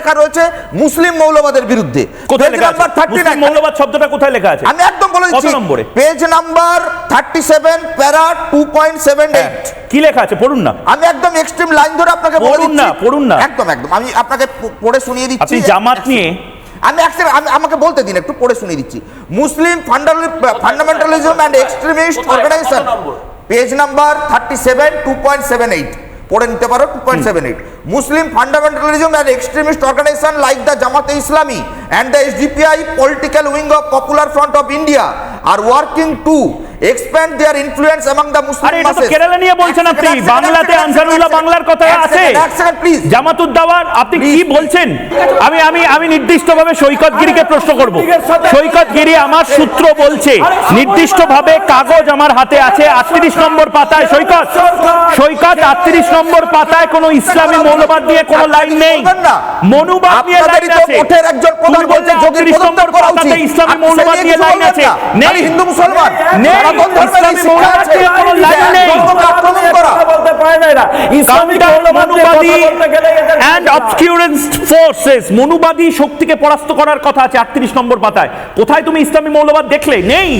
লেখা রয়েছে মুসলিম মৌলবাদের বিরুদ্ধে। কোথায় লেখা নাম্বার মৌলবাদ শব্দটা কোথায় লেখা আছে? আমি একদম বলে দিচ্ছি। নম্বরে? Page number thirty seven para two point seven হ্যাঁ, এইট কি লেখা আছে? পড়ুন না। আমি একদম এক্সট্রিম লাইন ধরে আপনাকে বলে পড়ুন না, পড়ুন না। একদম একদম। আমি আপনাকে পড়ে শুনিয়ে দিচ্ছি। আপনি জামাত নিয়ে আমি আমাকে বলতে দিন একটু পড়ে শুনিয়ে দিচ্ছি। Muslim fundamentalism and extremist organisation page number? Thirty seven two point seven eight পড়ে নিতে পারো two point seven eight Muslim fundamentalism and extremist organisation like the Jamaat Islami and the SDPI political wing of Popular Front of India are working to expand their influence among the Muslim আরে এটা কেরালা নিয়ে বলছেন আপনি। বাংলাতে আনসারুল্লাহ বাংলার কথা আছে। জামাতুদ্দাওয়ার আপনি কি. বলছেন? আমি আমি আমি নির্দিষ্টভাবে সৈকত গিরিকে প্রশ্ন করব। সৈকত গিরি আমার সূত্র বলছে নির্দিষ্টভাবে কাগজ আমার হাতে আছে আটত্রিশ নম্বর পাতায় সৈকত। সৈকত আটত্রিশ নম্বর পাতায় কোনো ইসলামী মৌলবাদ দিয়ে কোনো লাইন নেই। মনুবাদ নিয়ে লাইন আছে। ওঠের একজন প্রধান বলছে যোগীর 38 পদত্যাগ করা উচিত। ইসলামী আপনি মৌলবাদ নিয়ে লাইন আছে। নেই। হিন্দু মুসলমান। নেই। ইসলামী মৌলবাদ নিয়ে কোনো লাইন নেই। আক্রমণ করা। বলতে পারে না এরা। মৌলবাদ অবসকিউরেন্সড ফোর্সেস মনুবাদী শক্তিকে পরাস্ত করার কথা আছে আটত্রিশ নম্বর পাতায়। কোথায় তুমি ইসলামী মৌলবাদ দেখলে? নেই।